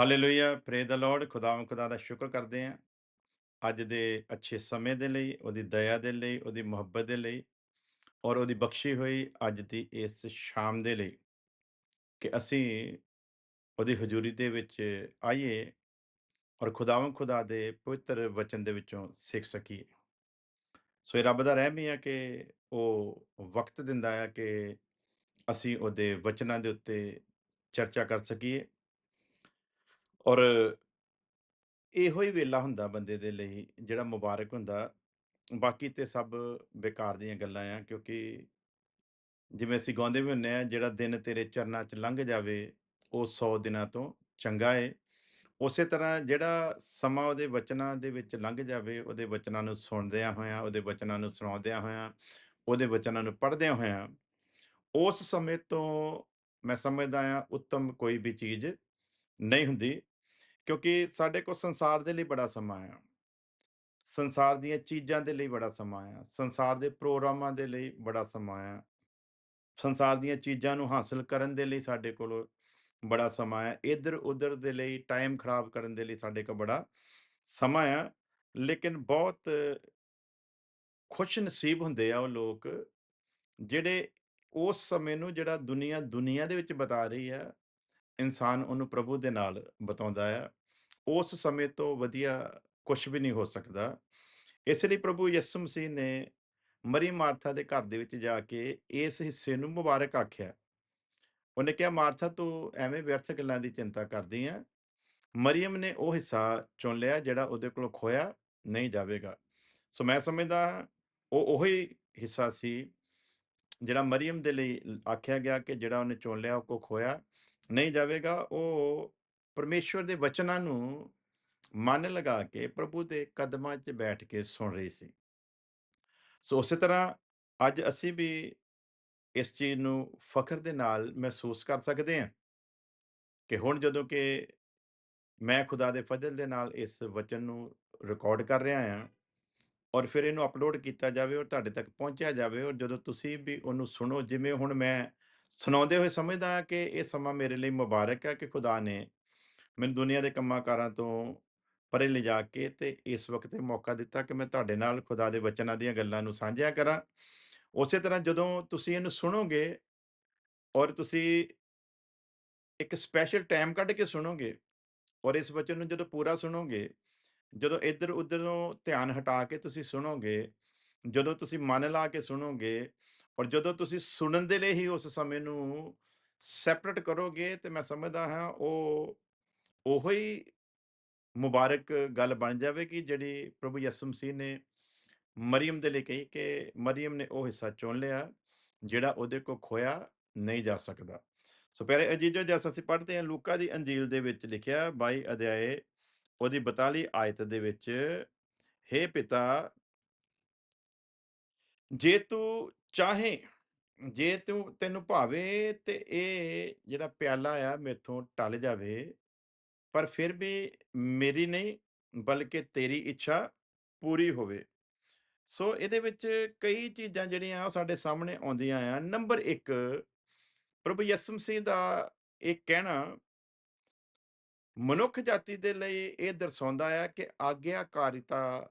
Hallelujah ਪ੍ਰੇ ਦ Lord ਖੁਦਾਵੰ ਖੁਦਾ ਦਾ ਸ਼ੁਕਰ ਕਰਦੇ ਹਾਂ। ਅੱਜ ਦੇ ਅੱਛੇ ਸਮੇਂ ਦੇ ਲਈ, ਉਹਦੀ ਦਇਆ ਦੇ ਲਈ, ਉਹਦੀ ਮੁਹੱਬਤ ਦੇ ਲਈ ਔਰ ਉਹਦੀ ਬਖਸ਼ੀ ਹੋਈ ਅੱਜ ਦੀ ਇਸ ਸ਼ਾਮ ਦੇ ਲਈ ਕਿ ਅਸੀਂ ਉਹਦੀ ਹਜ਼ੂਰੀ ਦੇ ਵਿੱਚ ਆਈਏ ਔਰ ਖੁਦਾਵੰ ਖੁਦਾ ਦੇ ਪਵਿੱਤਰ ਵਚਨ ਦੇ ਵਿੱਚੋਂ ਸਿੱਖ ਸਕੀਏ। ਸੋ ਇਹ ਰੱਬ ਦਾ ਰਹਿਮ ਹੀ ਹੈ ਕਿ ਉਹ ਵਕਤ ਦਿੰਦਾ ਹੈ ਕਿ ਅਸੀਂ ਉਹਦੇ ਵਚਨਾਂ ਦੇ ਉੱਤੇ ਚਰਚਾ ਕਰ ਸਕੀਏ। ਔਰ ਇਹੋ ਹੀ ਵੇਲਾ ਹੁੰਦਾ ਬੰਦੇ ਦੇ ਲਈ, ਜਿਹੜਾ ਮੁਬਾਰਕ ਹੁੰਦਾ। ਬਾਕੀ ਤੇ ਸਭ ਬੇਕਾਰ ਦੀਆਂ ਗੱਲਾਂ ਆ, ਕਿਉਂਕਿ ਜਿਵੇਂ ਅਸੀਂ ਗਾਉਂਦੇ ਵੀ ਹੁੰਨੇ ਆ, ਜਿਹੜਾ ਦਿਨ ਤੇਰੇ ਚਰਨਾਂ 'ਚ ਲੰਘ ਜਾਵੇ, ਉਹ 100 ਦਿਨਾਂ ਤੋਂ ਚੰਗਾ ਏ। ਉਸੇ ਤਰ੍ਹਾਂ ਜਿਹੜਾ ਸਮਾਂ ਉਹਦੇ ਵਚਨਾਂ ਦੇ ਵਿੱਚ ਲੰਘ ਜਾਵੇ, ਉਹਦੇ ਵਚਨਾਂ ਨੂੰ ਸੁਣਦਿਆਂ ਹੋਇਆਂ, ਉਹਦੇ ਵਚਨਾਂ ਨੂੰ ਸੁਣਾਉਂਦਿਆਂ ਹੋਇਆਂ, ਉਹਦੇ ਵਚਨਾਂ ਨੂੰ ਪੜ੍ਹਦਿਆਂ ਹੋਇਆਂ, ਉਸ ਸਮੇਂ ਤੋਂ ਮੈਂ ਸਮਝਦਾ ਆ, ਉੱਤਮ ਕੋਈ ਵੀ ਚੀਜ਼ ਨਹੀਂ ਹੁੰਦੀ। ਕਿਉਂਕਿ ਸਾਡੇ ਕੋਲ ਸੰਸਾਰ ਦੇ ਲਈ ਬੜਾ ਸਮਾਂ ਆ। ਸੰਸਾਰ ਦੀਆਂ ਚੀਜ਼ਾਂ ਦੇ ਲਈ ਬੜਾ ਸਮਾਂ ਆ। ਸੰਸਾਰ ਦੇ ਪ੍ਰੋਗਰਾਮਾਂ ਦੇ ਲਈ ਬੜਾ ਸਮਾਂ ਆ। ਸੰਸਾਰ ਦੀਆਂ ਚੀਜ਼ਾਂ ਨੂੰ ਹਾਸਲ ਕਰਨ ਦੇ ਲਈ ਸਾਡੇ ਕੋਲ ਬੜਾ ਸਮਾਂ ਹੈ ਇੱਧਰ ਉੱਧਰ ਦੇ ਲਈ ਟਾਈਮ ਖਰਾਬ ਕਰਨ ਦੇ ਲਈ ਸਾਡੇ ਕੋਲ ਬੜਾ ਸਮਾਂ ਆ। ਲੇਕਿਨ ਬਹੁਤ ਖੁਸ਼ ਨਸੀਬ ਹੁੰਦੇ ਆ ਉਹ ਲੋਕ, ਜਿਹੜੇ ਉਸ ਸਮੇਂ ਨੂੰ ਜਿਹੜਾ ਦੁਨੀਆ ਦੁਨੀਆ ਦੇ ਵਿੱਚ ਬਤਾ ਰਹੀ ਆ, ਇਨਸਾਨ ਉਹਨੂੰ ਪ੍ਰਭੂ ਦੇ ਨਾਲ ਬਤਾਉਂਦਾ ਆ। ਉਸ ਸਮੇਂ ਤੋਂ ਵਧੀਆ ਕੁਝ ਵੀ ਨਹੀਂ ਹੋ ਸਕਦਾ। ਇਸ ਲਈ ਪ੍ਰਭੂ ਯਿਸੂ ਮਸੀਹ ਨੇ ਮਰੀ ਮਾਰਥਾ ਦੇ ਘਰ ਦੇ ਵਿੱਚ ਜਾ ਕੇ ਇਸ ਹਿੱਸੇ ਨੂੰ ਮੁਬਾਰਕ ਆਖਿਆ। ਉਹਨੇ ਕਿਹਾ, ਮਾਰਥਾ, ਤੂੰ ਐਵੇਂ ਵਿਅਰਥ ਗੱਲਾਂ ਦੀ ਚਿੰਤਾ ਕਰਦੀ ਆ। ਮਰੀਮ ਨੇ ਉਹ ਹਿੱਸਾ ਚੁਣ ਲਿਆ ਜਿਹੜਾ ਉਹਦੇ ਕੋਲੋਂ ਖੋਇਆ ਨਹੀਂ ਜਾਵੇਗਾ। ਸੋ ਮੈਂ ਸਮਝਦਾ ਉਹ ਉਹੀ ਹਿੱਸਾ ਸੀ ਜਿਹੜਾ ਮਰੀਮ ਦੇ ਲਈ ਆਖਿਆ ਗਿਆ ਕਿ ਜਿਹੜਾ ਉਹਨੇ ਚੁਣ ਲਿਆ, ਉਹ ਕੋ ਖੋਇਆ ਨਹੀਂ ਜਾਵੇਗਾ। ਉਹ ਪਰਮੇਸ਼ਵਰ ਦੇ ਵਚਨਾਂ ਨੂੰ ਮਨ ਲਗਾ ਕੇ ਪ੍ਰਭੂ ਦੇ ਕਦਮਾਂ 'ਚ ਬੈਠ ਕੇ ਸੁਣ ਰਹੀ ਸੀ। ਸੋ ਉਸੇ ਤਰ੍ਹਾਂ ਅੱਜ ਅਸੀਂ ਵੀ ਇਸ ਚੀਜ਼ ਨੂੰ ਫਖਰ ਦੇ ਨਾਲ ਮਹਿਸੂਸ ਕਰ ਸਕਦੇ ਹਾਂ ਕਿ ਹੁਣ ਜਦੋਂ ਕਿ ਮੈਂ ਖੁਦਾ ਦੇ ਫਜ਼ਲ ਦੇ ਨਾਲ ਇਸ ਵਚਨ ਨੂੰ ਰਿਕਾਰਡ ਕਰ ਰਿਹਾ ਹਾਂ ਔਰ ਫਿਰ ਇਹਨੂੰ ਅਪਲੋਡ ਕੀਤਾ ਜਾਵੇ ਔਰ ਤੁਹਾਡੇ ਤੱਕ ਪਹੁੰਚਿਆ ਜਾਵੇ ਔਰ ਜਦੋਂ ਤੁਸੀਂ ਵੀ ਉਹਨੂੰ ਸੁਣੋ, ਜਿਵੇਂ ਹੁਣ ਮੈਂ ਸੁਣਾਉਂਦੇ ਹੋਏ ਸਮਝਦਾ ਹਾਂ ਕਿ ਇਹ ਸਮਾਂ ਮੇਰੇ ਲਈ ਮੁਬਾਰਕ ਹੈ ਕਿ ਖੁਦਾ ਨੇ ਮੈਨੂੰ ਦੁਨੀਆ ਦੇ ਕੰਮਾਂ ਕਾਰਾਂ ਤੋਂ ਪਰੇ ਲਿਜਾ ਕੇ ਤੇ ਇਸ ਵਕਤ ਇਹ ਮੌਕਾ ਦਿੱਤਾ ਕਿ ਮੈਂ ਤੁਹਾਡੇ ਨਾਲ ਖੁਦਾ ਦੇ ਵਚਨਾਂ ਦੀਆਂ ਗੱਲਾਂ ਨੂੰ ਸਾਂਝਿਆ ਕਰਾਂ। ਉਸੇ ਤਰ੍ਹਾਂ ਜਦੋਂ ਤੁਸੀਂ ਇਹਨੂੰ ਸੁਣੋਗੇ ਔਰ ਤੁਸੀਂ ਇੱਕ ਸਪੈਸ਼ਲ ਟਾਈਮ ਕੱਢ ਕੇ ਸੁਣੋਗੇ ਔਰ ਇਸ ਵਚਨ ਨੂੰ ਜਦੋਂ ਪੂਰਾ ਸੁਣੋਗੇ, ਜਦੋਂ ਇੱਧਰ ਉੱਧਰੋਂ ਧਿਆਨ ਹਟਾ ਕੇ ਤੁਸੀਂ ਸੁਣੋਗੇ, ਜਦੋਂ ਤੁਸੀਂ ਮਨ ਲਾ ਕੇ ਸੁਣੋਗੇ ਔਰ ਜਦੋਂ ਤੁਸੀਂ ਸੁਣਨ ਦੇ ਲਈ ਹੀ ਉਸ ਸਮੇਂ ਨੂੰ ਸੈਪਰੇਟ ਕਰੋਗੇ ਤੇ ਮੈਂ ਸਮਝਦਾ ਹਾਂ ਉਹ ਉਹੋ ਹੀ ਮੁਬਾਰਕ ਗੱਲ ਬਣ ਜਾਵੇਗੀ ਜਿਹੜੀ ਪ੍ਰਭੂ ਯਿਸੂ ਮਸੀਹ ਨੇ ਮਰੀਮ ਦੇ ਲਈ ਕਹੀ ਕਿ ਮਰੀਮ ਨੇ ਉਹ ਹਿੱਸਾ ਚੁਣ ਲਿਆ, ਜਿਹੜਾ ਉਹਦੇ ਕੋ ਖੋਇਆ ਨਹੀਂ ਜਾ ਸਕਦਾ। ਸੋ ਪਿਆਰੇ ਅਜੀਜ਼ੋ ਜੈਸਾ ਅਸੀਂ ਪੜ੍ਹਦੇ ਹਾਂ ਲੂਕਾ ਦੀ ਅੰਜੀਲ ਦੇ ਵਿੱਚ ਲਿਖਿਆ 22 ਅਧਿਆਏ, ਉਹਦੀ 42 ਆਇਤ ਦੇ ਵਿੱਚ, ਹੇ ਪਿਤਾ, ਜੇ ਤੂੰ ਚਾਹੇ, ਜੇ ਤੂੰ ਤੈਨੂੰ ਭਾਵੇ ਤੇ ਇਹ ਜਿਹੜਾ ਪਿਆਲਾ ਆ ਮੇਥੋਂ ਟਲ ਜਾਵੇ ਪਰ ਫਿਰ ਵੀ ਮੇਰੀ ਨਹੀਂ, ਬਲਕਿ ਤੇਰੀ ਇੱਛਾ ਪੂਰੀ ਹੋਵੇ। ਸੋ ਇਹਦੇ ਵਿੱਚ ਕਈ ਚੀਜ਼ਾਂ ਜਿਹੜੀਆਂ ਉਹ ਸਾਡੇ ਸਾਹਮਣੇ ਆਉਂਦੀਆਂ ਆ। ਨੰਬਰ 1 ਪ੍ਰਭੂ ਯਿਸੂ ਮਸੀਹ ਦਾ ਇਹ ਕਹਿਣਾ, ਮਨੁੱਖ ਜਾਤੀ ਦੇ ਲਈ ਇਹ ਦਰਸਾਉਂਦਾ ਹੈ ਕਿ ਆਗਿਆਕਾਰਿਤਾ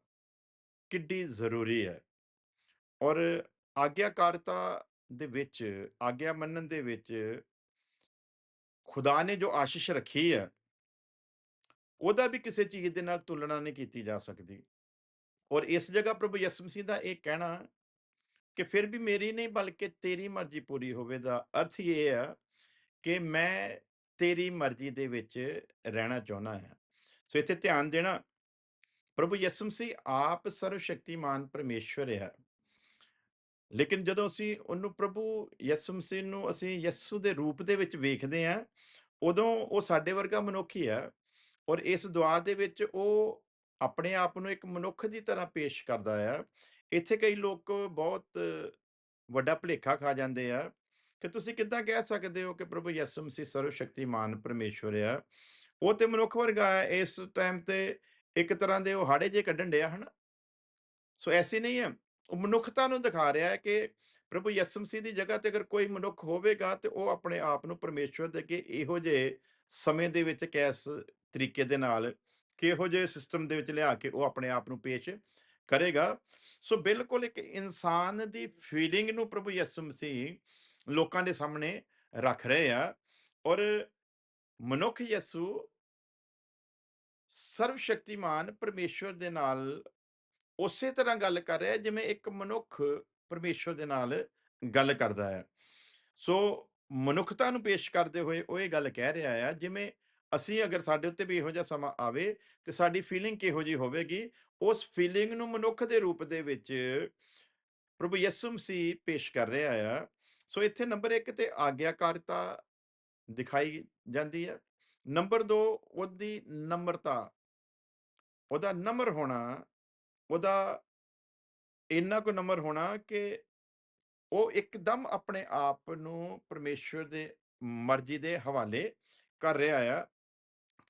ਕਿੱਡੀ ਜ਼ਰੂਰੀ ਹੈ। ਔਰ ਆਗਿਆਕਾਰਿਤਾ ਦੇ ਵਿੱਚ, ਆਗਿਆ ਮੰਨਣ ਦੇ ਵਿੱਚ ਖੁਦਾ ਨੇ ਜੋ ਆਸ਼ੀਸ਼ ਰੱਖੀ ਹੈ ਉਹਦਾ ਵੀ ਕਿਸੇ ਚੀਜ਼ ਦੇ ਨਾਲ ਤੁਲਨਾ ਨਹੀਂ ਕੀਤੀ ਜਾ ਸਕਦੀ। ਔਰ ਇਸ ਜਗ੍ਹਾ ਪ੍ਰਭੂ ਯਿਸੂ ਮਸੀਹ ਦਾ ਇਹ ਕਹਿਣਾ ਕਿ ਫਿਰ ਵੀ ਮੇਰੀ ਨਹੀਂ ਬਲਕਿ ਤੇਰੀ ਮਰਜ਼ੀ ਪੂਰੀ ਹੋਵੇ ਦਾ ਅਰਥ ਇਹ ਆ ਕਿ ਮੈਂ ਤੇਰੀ ਮਰਜ਼ੀ ਦੇ ਵਿੱਚ ਰਹਿਣਾ ਚਾਹੁੰਦਾ ਹਾਂ। ਸੋ ਇੱਥੇ ਧਿਆਨ ਦੇਣਾ, ਪ੍ਰਭੂ ਯਿਸੂ ਮਸੀਹ ਆਪ ਸਰਵ ਸ਼ਕਤੀਮਾਨ ਪਰਮੇਸ਼ਵਰ ਹੈ। ਲੇਕਿਨ ਜਦੋਂ ਅਸੀਂ ਉਹਨੂੰ ਪ੍ਰਭੂ ਯਿਸੂ ਮਸੀਹ ਨੂੰ ਅਸੀਂ ਯਿਸੂ ਦੇ ਰੂਪ ਦੇ ਵਿੱਚ ਵੇਖਦੇ ਹਾਂ, ਉਦੋਂ ਉਹ ਸਾਡੇ ਵਰਗਾ ਮਨੁੱਖ ਹੀ ਹੈ। ਔਰ ਇਸ ਦੁਆ ਦੇ ਵਿੱਚ ਉਹ ਆਪਣੇ ਆਪ ਨੂੰ ਇੱਕ ਮਨੁੱਖ ਦੀ ਤਰ੍ਹਾਂ ਪੇਸ਼ ਕਰਦਾ ਆ। ਇੱਥੇ ਕਈ ਲੋਕ ਬਹੁਤ ਵੱਡਾ ਭੁਲੇਖਾ ਖਾ ਜਾਂਦੇ ਆ ਕਿ ਤੁਸੀਂ ਕਿੱਦਾਂ ਕਹਿ ਸਕਦੇ ਹੋ ਕਿ ਪ੍ਰਭੂ ਯਿਸੂ ਮਸੀਹ ਸਰਵ ਸ਼ਕਤੀਮਾਨ ਪਰਮੇਸ਼ਵਰ ਆ? ਉਹ ਤੇ ਮਨੁੱਖ ਵਰਗਾ ਹੈ ਇਸ ਟਾਈਮ ਤੇ ਇੱਕ ਤਰ੍ਹਾਂ ਦੇ ਉਹ ਹਾੜੇ ਜੇ ਕੱਢਣ ਡਿਆ ਹਨ? ਸੋ ਐਸੀ ਨਹੀਂ ਹੈ ਉਹ ਮਨੁੱਖਤਾ ਨੂੰ ਦਿਖਾ ਰਿਹਾ ਹੈ ਕਿ ਪ੍ਰਭੂ ਯਿਸੂ ਮਸੀਹ ਦੀ ਜਗ੍ਹਾ ਤੇ ਅਗਰ ਕੋਈ ਮਨੁੱਖ ਹੋਵੇਗਾ ਤੇ ਉਹ ਆਪਣੇ ਆਪ ਨੂੰ ਪਰਮੇਸ਼ਵਰ ਦੇ ਅੱਗੇ ਇਹੋ ਜਿਹੇ ਸਮੇਂ ਦੇ ਵਿੱਚ ਕੈਸ ਤਰੀਕੇ ਦੇ ਨਾਲ, ਕਿਹੋ ਜਿਹੇ ਸਿਸਟਮ ਦੇ ਵਿੱਚ ਲਿਆ ਕੇ ਉਹ ਆਪਣੇ ਆਪ ਨੂੰ ਪੇਸ਼ ਕਰੇਗਾ। ਸੋ ਬਿਲਕੁਲ ਇੱਕ ਇਨਸਾਨ ਦੀ ਫੀਲਿੰਗ ਨੂੰ ਪ੍ਰਭੂ ਯਿਸੂ ਮਸੀਹ ਲੋਕਾਂ ਦੇ ਸਾਹਮਣੇ ਰੱਖ ਰਹੇ ਆ ਔਰ ਮਨੁੱਖ ਯਿਸੂ ਸਰਵ ਸ਼ਕਤੀਮਾਨ ਪਰਮੇਸ਼ਵਰ ਦੇ ਨਾਲ ਉਸੇ ਤਰ੍ਹਾਂ ਗੱਲ ਕਰ ਰਿਹਾ ਜਿਵੇਂ ਇੱਕ ਮਨੁੱਖ ਪਰਮੇਸ਼ਵਰ ਦੇ ਨਾਲ ਗੱਲ ਕਰਦਾ ਹੈ। ਸੋ ਮਨੁੱਖਤਾ ਨੂੰ ਪੇਸ਼ ਕਰਦੇ ਹੋਏ ਉਹ ਇਹ ਗੱਲ ਕਹਿ ਰਿਹਾ ਆ ਜਿਵੇਂ ਅਸੀਂ ਅਗਰ ਸਾਡੇ ਉੱਤੇ ਵੀ ਇਹੋ ਜਿਹਾ ਸਮਾਂ ਆਵੇ ਤੇ ਸਾਡੀ ਫੀਲਿੰਗ ਕਿਹੋ ਜਿਹੀ ਹੋਵੇਗੀ? ਉਸ ਫੀਲਿੰਗ ਨੂੰ ਮਨੁੱਖ ਦੇ ਰੂਪ ਦੇ ਵਿੱਚ ਪ੍ਰਭੂ ਯਿਸੂ ਮਸੀਹ ਪੇਸ਼ ਕਰ ਰਿਹਾ ਆ। ਸੋ ਇੱਥੇ ਨੰਬਰ 1 ਤੇ ਆਗਿਆਕਾਰਤਾ ਦਿਖਾਈ ਜਾਂਦੀ ਹੈ ਨੰਬਰ 2 ਉਹਦੀ ਨਮਰਤਾ, ਉਹਦਾ ਨਮਰ ਹੋਣਾ, ਉਹਦਾ ਇੰਨਾ ਕੁ ਨਮਰ ਹੋਣਾ ਕਿ ਉਹ ਇੱਕਦਮ ਆਪਣੇ ਆਪ ਨੂੰ ਪਰਮੇਸ਼ਵਰ ਦੇ ਮਰਜ਼ੀ ਦੇ ਹਵਾਲੇ ਕਰ ਰਿਹਾ ਆ।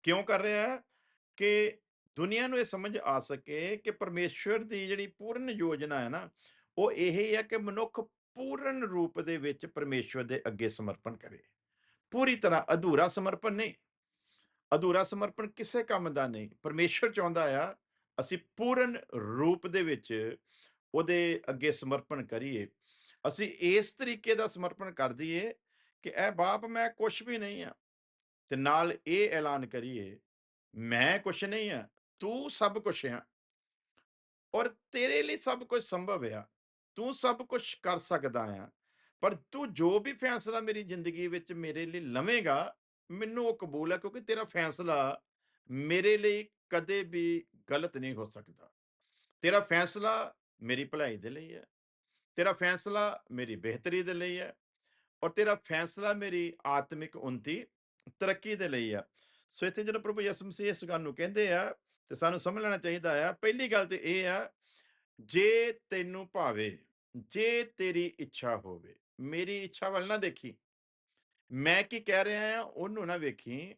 ਕਿਉਂ ਕਰ ਰਿਹਾ ਹੈ? ਕਿ ਦੁਨੀਆ ਨੂੰ ਇਹ ਸਮਝ ਆ ਸਕੇ ਕਿ ਪਰਮੇਸ਼ਵਰ ਦੀ ਜਿਹੜੀ ਪੂਰਨ ਯੋਜਨਾ ਹੈ ਨਾ, ਉਹ ਇਹ ਹੀ ਹੈ ਕਿ ਮਨੁੱਖ ਪੂਰਨ ਰੂਪ ਦੇ ਵਿੱਚ ਪਰਮੇਸ਼ਵਰ ਦੇ ਅੱਗੇ ਸਮਰਪਣ ਕਰੇ। ਪੂਰੀ ਤਰ੍ਹਾਂ ਅਧੂਰਾ ਸਮਰਪਣ ਨਹੀਂ। ਅਧੂਰਾ ਸਮਰਪਣ ਕਿਸੇ ਕੰਮ ਦਾ ਨਹੀਂ। ਪਰਮੇਸ਼ਵਰ ਚਾਹੁੰਦਾ ਆ, ਅਸੀਂ ਪੂਰਨ ਰੂਪ ਦੇ ਵਿੱਚ ਉਹਦੇ ਅੱਗੇ ਸਮਰਪਣ ਕਰੀਏ। ਅਸੀਂ ਇਸ ਤਰੀਕੇ ਦਾ ਸਮਰਪਣ ਕਰ ਦਈਏ ਕਿ ਇਹ ਬਾਪ ਮੈਂ ਕੁਝ ਵੀ ਨਹੀਂ ਆ। ਤੇ ਨਾਲ ਇਹ ਐਲਾਨ ਕਰੀਏ, ਮੈਂ ਕੁਛ ਨਹੀਂ ਆ ਤੂੰ ਸਭ ਕੁਛ ਆ ਔਰ ਤੇਰੇ ਲਈ ਸਭ ਕੁਝ ਸੰਭਵ ਆ, ਤੂੰ ਸਭ ਕੁਝ ਕਰ ਸਕਦਾ ਆ, ਪਰ ਤੂੰ ਜੋ ਵੀ ਫੈਸਲਾ ਮੇਰੀ ਜ਼ਿੰਦਗੀ ਵਿੱਚ ਮੇਰੇ ਲਈ ਲਵੇਂਗਾ, ਮੈਨੂੰ ਉਹ ਕਬੂਲ ਹੈ ਕਿਉਂਕਿ ਤੇਰਾ ਫੈਸਲਾ ਮੇਰੇ ਲਈ ਕਦੇ ਵੀ ਗਲਤ ਨਹੀਂ ਹੋ ਸਕਦਾ। ਤੇਰਾ ਫੈਸਲਾ ਮੇਰੀ ਭਲਾਈ ਦੇ ਲਈ ਹੈ ਤੇਰਾ ਫੈਸਲਾ ਮੇਰੀ ਬਿਹਤਰੀ ਦੇ ਲਈ ਹੈ ਔਰ ਤੇਰਾ ਫੈਸਲਾ ਮੇਰੀ ਆਤਮਿਕ ਉન્નਤੀ ਤਰੱਕੀ ਦੇ ਲਈ ਆ। ਸੋ ਇੱਥੇ ਜਦੋਂ ਪ੍ਰਭੂ ਯਿਸੂ ਮਸੀਹ ਇਸ ਗੱਲ ਨੂੰ ਕਹਿੰਦੇ ਆ ਤੇ ਸਾਨੂੰ ਸਮਝ ਲੈਣਾ ਚਾਹੀਦਾ ਆ, ਪਹਿਲੀ ਗੱਲ ਤੇ ਇਹ ਆ, ਜੇ ਤੈਨੂੰ ਭਾਵੇ, ਜੇ ਤੇਰੀ ਇੱਛਾ ਹੋਵੇ, ਮੇਰੀ ਇੱਛਾ ਵੱਲ ਨਾ ਦੇਖੀ, ਮੈਂ ਕੀ ਕਹਿ ਰਿਹਾ ਆ, ਉਹਨੂੰ ਨਾ ਵੇਖੀ,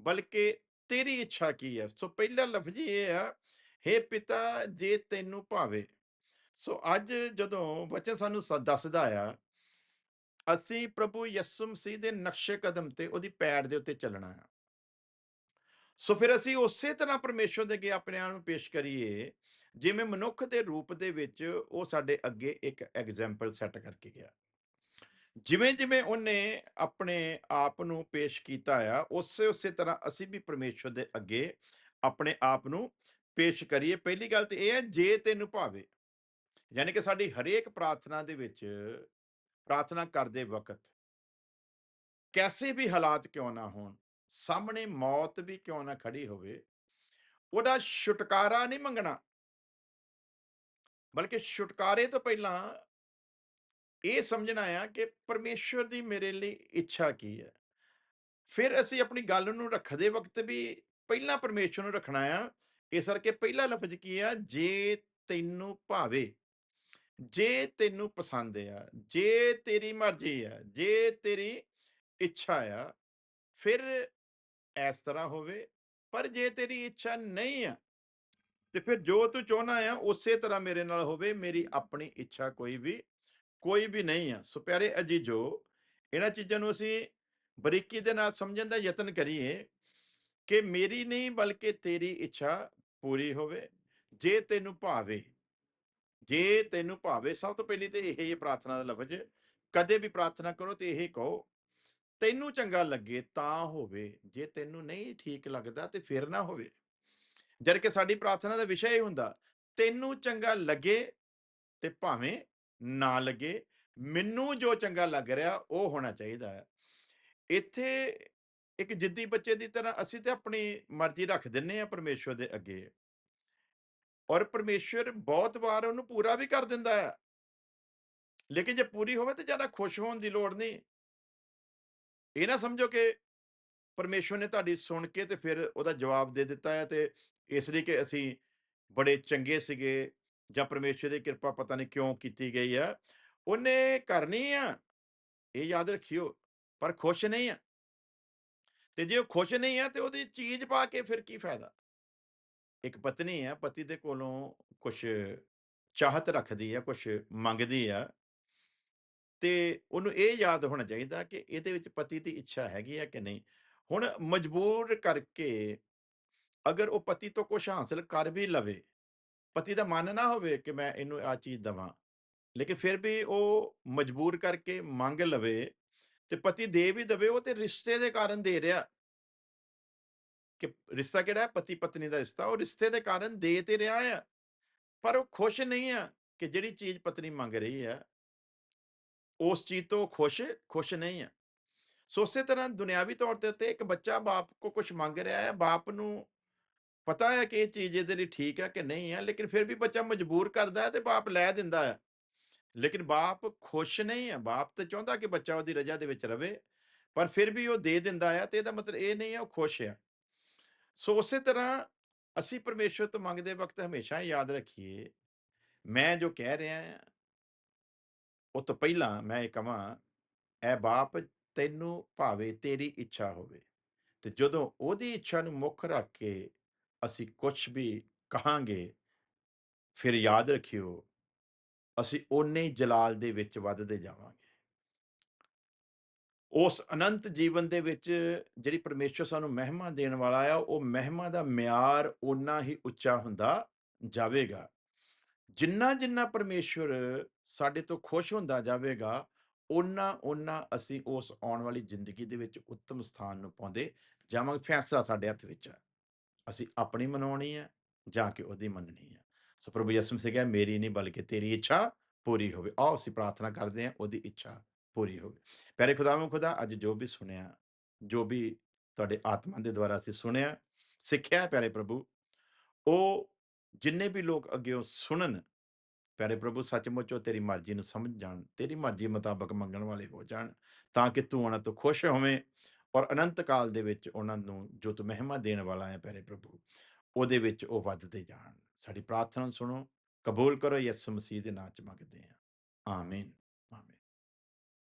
ਬਲਕਿ ਤੇਰੀ ਇੱਛਾ ਕੀ ਹੈ ਸੋ ਪਹਿਲਾ ਲਫ਼ਜ਼ ਇਹ ਆ, ਹੇ ਪਿਤਾ, ਜੇ ਤੈਨੂੰ ਭਾਵੇ। ਸੋ ਅੱਜ ਜਦੋਂ ਵਚਨ ਸਾਨੂੰ ਸ- ਦੱਸਦਾ ਆ ਅਸੀਂ ਪ੍ਰਭੂ ਯਿਸੂ ਮਸੀਹ ਦੇ ਨਕਸ਼ੇ ਕਦਮ ਤੇ ਉਹਦੀ ਪੈੜ ਦੇ ਉੱਤੇ ਚੱਲਣਾ ਆ। ਸੋ ਫਿਰ ਅਸੀਂ ਉਸੇ ਤਰ੍ਹਾਂ ਪਰਮੇਸ਼ਵਰ ਦੇ ਅੱਗੇ ਆਪਣੇ ਆਪ ਨੂੰ ਪੇਸ਼ ਕਰੀਏ, ਜਿਵੇਂ ਮਨੁੱਖ ਦੇ ਰੂਪ ਦੇ ਵਿੱਚ ਉਹ ਸਾਡੇ ਅੱਗੇ ਇੱਕ ਐਗਜ਼ਾਮਪਲ ਸੈੱਟ ਕਰਕੇ ਗਿਆ। ਜਿਵੇਂ ਜਿਵੇਂ ਉਹਨੇ ਆਪਣੇ ਆਪ ਨੂੰ ਪੇਸ਼ ਕੀਤਾ ਆ, ਉਸੇ ਉਸੇ ਤਰ੍ਹਾਂ ਅਸੀਂ ਵੀ ਪਰਮੇਸ਼ਵਰ ਦੇ ਅੱਗੇ ਆਪਣੇ ਆਪ ਨੂੰ ਪੇਸ਼ ਕਰੀਏ। ਪਹਿਲੀ ਗੱਲ ਤੇ ਇਹ ਹੈ, ਜੇ ਤੈਨੂੰ ਭਾਵੇ, ਯਾਨੀ ਕਿ ਸਾਡੀ ਹਰੇਕ ਪ੍ਰਾਰਥਨਾ ਦੇ ਵਿੱਚ ਪ੍ਰਾਰਥਨਾ ਕਰਦੇ ਵਕਤ ਕੈਸੇ ਵੀ ਹਾਲਾਤ ਕਿਉਂ ਨਾ ਹੋਣ, ਸਾਹਮਣੇ ਮੌਤ ਵੀ ਕਿਉਂ ਨਾ ਖੜੀ ਹੋਵੇ, ਉਹਦਾ ਛੁਟਕਾਰਾ ਨਹੀਂ ਮੰਗਣਾ। ਬਲਕਿ ਛੁਟਕਾਰੇ ਤੋਂ ਪਹਿਲਾਂ ਇਹ ਸਮਝਣਾ ਆ ਕਿ ਪਰਮੇਸ਼ਵਰ ਦੀ ਮੇਰੇ ਲਈ ਇੱਛਾ ਕੀ ਹੈ। ਫਿਰ ਅਸੀਂ ਆਪਣੀ ਗੱਲ ਨੂੰ ਰੱਖਦੇ ਵਕਤ ਵੀ ਪਹਿਲਾਂ ਪਰਮੇਸ਼ਵਰ ਨੂੰ ਰੱਖਣਾ ਆ, ਇਸ ਕਰਕੇ ਪਹਿਲਾ ਲਫ਼ਜ਼ ਕੀ ਆ? ਜੇ ਤੈਨੂੰ ਭਾਵੇ। ਜੇ ਤੈਨੂੰ ਪਸੰਦ ਆ, ਜੇ ਤੇਰੀ ਮਰਜ਼ੀ ਆ, ਜੇ ਤੇਰੀ ਇੱਛਾ ਆ, ਫਿਰ ਇਸ ਤਰ੍ਹਾਂ ਹੋਵੇ। ਪਰ ਜੇ ਤੇਰੀ ਇੱਛਾ ਨਹੀਂ ਆ, ਤੇ ਫਿਰ ਜੋ ਤੂੰ ਚਾਹੁੰਦਾ ਆ, ਉਸੇ ਤਰ੍ਹਾਂ ਮੇਰੇ ਨਾਲ ਹੋਵੇ, ਮੇਰੀ ਆਪਣੀ ਇੱਛਾ ਕੋਈ ਵੀ ਕੋਈ ਵੀ ਨਹੀਂ ਆ। ਸੋ ਪਿਆਰੇ ਅਜੀਜੋ ਇਹਨਾਂ ਚੀਜ਼ਾਂ ਨੂੰ ਅਸੀਂ ਬਰੀਕੀ ਦੇ ਨਾਲ ਸਮਝਣ ਦਾ ਯਤਨ ਕਰੀਏ ਕਿ ਮੇਰੀ ਨਹੀਂ, ਬਲਕਿ ਤੇਰੀ ਇੱਛਾ ਪੂਰੀ ਹੋਵੇ, ਜੇ ਤੈਨੂੰ ਭਾਵੇ। ਜੇ ਤੈਨੂੰ ਭਾਵੇ ਸਭ ਤੋਂ ਪਹਿਲੀ ਤੇ ਇਹ ਹੀ ਪ੍ਰਾਰਥਨਾ ਦਾ ਲਫ਼ਜ਼, ਕਦੇ ਵੀ ਪ੍ਰਾਰਥਨਾ ਕਰੋ ਤੇ ਇਹ ਕਹੋ, ਤੈਨੂੰ ਚੰਗਾ ਲੱਗੇ ਤਾਂ ਹੋਵੇ, ਜੇ ਤੈਨੂੰ ਨਹੀਂ ਠੀਕ ਲੱਗਦਾ ਤੇ ਫਿਰ ਨਾ ਹੋਵੇ। ਜਦ ਕਿ ਸਾਡੀ ਪ੍ਰਾਰਥਨਾ ਦਾ ਵਿਸ਼ਾ ਇਹ ਹੁੰਦਾ, ਤੈਨੂੰ ਚੰਗਾ ਲੱਗੇ ਤੇ ਭਾਵੇਂ ਨਾ ਲੱਗੇ, ਮੈਨੂੰ ਜੋ ਚੰਗਾ ਲੱਗ ਰਿਹਾ ਉਹ ਹੋਣਾ ਚਾਹੀਦਾ ਹੈ। ਇੱਥੇ ਇੱਕ ਜਿੱਦੀ ਬੱਚੇ ਦੀ ਤਰ੍ਹਾਂ ਅਸੀਂ ਤੇ ਆਪਣੀ ਮਰਜ਼ੀ ਰੱਖ ਦਿੰਨੇ ਆ ਪਰਮੇਸ਼ਵਰ ਦੇ ਅੱਗੇ। ਔਰ ਪਰਮੇਸ਼ਵਰ ਬਹੁਤ ਵਾਰ ਉਹਨੂੰ ਪੂਰਾ ਵੀ ਕਰ ਦਿੰਦਾ ਹੈ। ਲੇਕਿਨ ਜੇ ਪੂਰੀ ਹੋਵੇ ਤੇ ਜ਼ਿਆਦਾ ਖੁਸ਼ ਹੋਣ ਦੀ ਲੋੜ ਨਹੀਂ। ਇਹ ਨਾ ਸਮਝੋ ਕਿ ਪਰਮੇਸ਼ਵਰ ਨੇ ਤੁਹਾਡੀ ਸੁਣ ਕੇ ਤੇ ਫਿਰ ਉਹਦਾ ਜਵਾਬ ਦੇ ਦਿੱਤਾ ਹੈ ਤੇ ਇਸ ਲਈ ਕਿ ਅਸੀਂ ਬੜੇ ਚੰਗੇ ਸੀਗੇ ਜਾਂ ਪਰਮੇਸ਼ਵਰ ਦੀ ਕਿਰਪਾ ਪਤਾ ਨਹੀਂ ਕਿਉਂ ਕੀਤੀ ਗਈ ਆ। ਉਹਨੇ ਕਰਨੀ ਆ, ਇਹ ਯਾਦ ਰੱਖਿਓ, ਪਰ ਖੁਸ਼ ਨਹੀਂ ਆ। ਤੇ ਜੇ ਉਹ ਖੁਸ਼ ਨਹੀਂ ਆ ਤੇ ਉਹਦੀ ਚੀਜ਼ ਪਾ ਕੇ ਫਿਰ ਕੀ ਫਾਇਦਾ? ਇੱਕ ਪਤਨੀ ਹੈ ਪਤੀ ਦੇ ਕੋਲੋਂ ਕੁਝ ਚਾਹਤ ਰੱਖਦੀ ਹੈ ਕੁਝ ਮੰਗਦੀ ਆ ਤੇ ਉਹਨੂੰ ਇਹ ਯਾਦ ਹੋਣਾ ਚਾਹੀਦਾ ਕਿ ਇਹਦੇ ਵਿੱਚ ਪਤੀ ਦੀ ਇੱਛਾ ਹੈਗੀ ਹੈ ਕਿ ਨਹੀਂ ਹੁਣ ਮਜਬੂਰ ਕਰਕੇ ਅਗਰ ਉਹ ਪਤੀ ਤੋਂ ਕੁਛ ਹਾਸਿਲ ਕਰ ਵੀ ਲਵੇ, ਪਤੀ ਦਾ ਮਨ ਨਾ ਹੋਵੇ ਕਿ ਮੈਂ ਇਹਨੂੰ ਆਹ ਚੀਜ਼ ਦਵਾਂ, ਲੇਕਿਨ ਫਿਰ ਵੀ ਉਹ ਮਜਬੂਰ ਕਰਕੇ ਮੰਗ ਲਵੇ ਤੇ ਪਤੀ ਦੇ ਵੀ ਦਵੇ, ਉਹ ਤੇ ਰਿਸ਼ਤੇ ਦੇ ਕਾਰਨ ਦੇ ਰਿਹਾ। ਕਿ ਰਿਸ਼ਤਾ ਕਿਹੜਾ ਹੈ? ਪਤੀ-ਪਤਨੀ ਦਾ ਰਿਸ਼ਤਾ, ਉਹ ਰਿਸ਼ਤੇ ਦੇ ਕਾਰਨ ਦੇ ਤੇ ਰਿਹਾ ਆ, ਪਰ ਉਹ ਖੁਸ਼ ਨਹੀਂ ਆ ਕਿ ਜਿਹੜੀ ਚੀਜ਼ ਪਤਨੀ ਮੰਗ ਰਹੀ ਹੈ ਉਸ ਚੀਜ਼ ਤੋਂ ਖੁਸ਼ ਖੁਸ਼ ਨਹੀਂ ਆ। ਸੋ ਉਸੇ ਤਰ੍ਹਾਂ ਦੁਨਿਆਵੀ ਤੌਰ ਦੇ ਉੱਤੇ ਇੱਕ ਬੱਚਾ ਬਾਪ ਕੋ ਕੁਛ ਮੰਗ ਰਿਹਾ ਹੈ, ਬਾਪ ਨੂੰ ਪਤਾ ਹੈ ਕਿ ਇਹ ਚੀਜ਼ ਇਹਦੇ ਲਈ ਠੀਕ ਹੈ ਕਿ ਨਹੀਂ ਹੈ, ਲੇਕਿਨ ਫਿਰ ਵੀ ਬੱਚਾ ਮਜਬੂਰ ਕਰਦਾ ਹੈ ਤੇ ਬਾਪ ਲੈ ਦਿੰਦਾ ਹੈ। ਲੇਕਿਨ ਬਾਪ ਖੁਸ਼ ਨਹੀਂ ਹੈ, ਬਾਪ ਤੇ ਚਾਹੁੰਦਾ ਕਿ ਬੱਚਾ ਉਹਦੀ ਰਜ਼ਾ ਦੇ ਵਿੱਚ ਰਵੇ, ਪਰ ਫਿਰ ਵੀ ਉਹ ਦੇ ਦਿੰਦਾ ਹੈ ਤੇ ਇਹਦਾ ਮਤਲਬ ਇਹ ਨਹੀਂ ਹੈ ਉਹ ਖੁਸ਼ ਹੈ। ਸੋ ਉਸੇ ਤਰ੍ਹਾਂ ਅਸੀਂ ਪਰਮੇਸ਼ਵਰ ਤੋਂ ਮੰਗਦੇ ਵਕਤ ਹਮੇਸ਼ਾ ਯਾਦ ਰੱਖੀਏ, ਮੈਂ ਜੋ ਕਹਿ ਰਿਹਾ ਹਾਂ ਉਹ ਤੋਂ ਪਹਿਲਾਂ ਮੈਂ ਇਹ ਕਹਾਂ ਐ ਬਾਪ ਤੈਨੂੰ ਭਾਵੇਂ ਤੇਰੀ ਇੱਛਾ ਹੋਵੇ, ਤੇ ਜਦੋਂ ਉਹਦੀ ਇੱਛਾ ਨੂੰ ਮੁੱਖ ਰੱਖ ਕੇ ਅਸੀਂ ਕੁਛ ਵੀ ਕਹਾਂਗੇ ਫਿਰ ਯਾਦ ਰੱਖਿਓ, ਅਸੀਂ ਓਨੇ ਹੀ ਜਲਾਲ ਦੇ ਵਿੱਚ ਵੱਧਦੇ ਜਾਵਾਂਗੇ। ਉਸ ਅਨੰਤ ਜੀਵਨ ਦੇ ਵਿੱਚ ਜਿਹੜੀ ਪਰਮੇਸ਼ਵਰ ਸਾਨੂੰ ਮਹਿਮਾ ਦੇਣ ਵਾਲਾ ਆ, ਉਹ ਮਹਿਮਾ ਦਾ ਮਿਆਰ ਓਨਾ ਹੀ ਉੱਚਾ ਹੁੰਦਾ ਜਾਵੇਗਾ। ਜਿੰਨਾ-ਜਿੰਨਾ ਪਰਮੇਸ਼ਵਰ ਸਾਡੇ ਤੋਂ ਖੁਸ਼ ਹੁੰਦਾ ਜਾਵੇਗਾ, ਓਨਾ-ਓਨਾ ਅਸੀਂ ਉਸ ਆਉਣ ਵਾਲੀ ਜ਼ਿੰਦਗੀ ਦੇ ਵਿੱਚ ਉੱਤਮ ਸਥਾਨ ਨੂੰ ਪਾਉਂਦੇ ਜਾਵਾਂਗੇ, ਫੈਸਲਾ ਸਾਡੇ ਹੱਥ ਵਿੱਚ ਹੈ। ਅਸੀਂ ਆਪਣੀ ਮਨਾਉਣੀ ਹੈ ਜਾਂ ਕਿ ਉਹਦੀ ਮੰਨਣੀ ਹੈ। ਸੋ ਪ੍ਰਭੂ ਯਿਸੂ ਮਸੀਹ ਕਿਹਾ ਮੇਰੀ ਨਹੀਂ ਬਲਕਿ ਤੇਰੀ ਇੱਛਾ ਪੂਰੀ ਹੋਵੇ। ਆਓ ਅਸੀਂ ਪ੍ਰਾਰਥਨਾ ਕਰਦੇ ਹਾਂ ਉਹਦੀ ਇੱਛਾ ਪੂਰੀ ਹੋਵੇ। ਪਿਆਰੇ ਖੁਦਾਵੰ ਖੁਦਾ ਅੱਜ ਜੋ ਵੀ ਸੁਣਿਆ, ਜੋ ਵੀ ਤੁਹਾਡੇ ਆਤਮਾ ਦੇ ਦੁਆਰਾ ਅਸੀਂ ਸੁਣਿਆ, ਸਿੱਖਿਆ ਪਿਆਰੇ ਪ੍ਰਭੂ, ਉਹ ਜਿੰਨੇ ਵੀ ਲੋਕ ਅੱਗਿਓਂ ਸੁਣਨ, ਪਿਆਰੇ ਪ੍ਰਭੂ ਸੱਚਮੁੱਚ ਉਹ ਤੇਰੀ ਮਰਜ਼ੀ ਨੂੰ ਸਮਝ ਜਾਣ, ਤੇਰੀ ਮਰਜ਼ੀ ਮੁਤਾਬਕ ਮੰਗਣ ਵਾਲੇ ਹੋ ਜਾਣ, ਤਾਂ ਕਿ ਤੂੰ ਉਹਨਾਂ ਤੋਂ ਖੁਸ਼ ਹੋਵੇਂ ਔਰ ਅਨੰਤ ਕਾਲ ਦੇ ਵਿੱਚ ਉਹਨਾਂ ਨੂੰ ਜੋ ਤੂੰ ਮਹਿਮਾ ਦੇਣ ਵਾਲਾ ਹੈ ਪਿਆਰੇ ਪ੍ਰਭੂ, ਉਹਦੇ ਵਿੱਚ ਉਹ ਵੱਧਦੇ ਜਾਣ। ਸਾਡੀ ਪ੍ਰਾਰਥਨਾ ਸੁਣੋ, ਕਬੂਲ ਕਰੋ ਯਿਸੂ ਮਸੀਹ ਦੇ ਨਾਂ 'ਚ ਮੰਗਦੇ ਹਾਂ। ਆਮੀਨ, ਆਮੀਨ।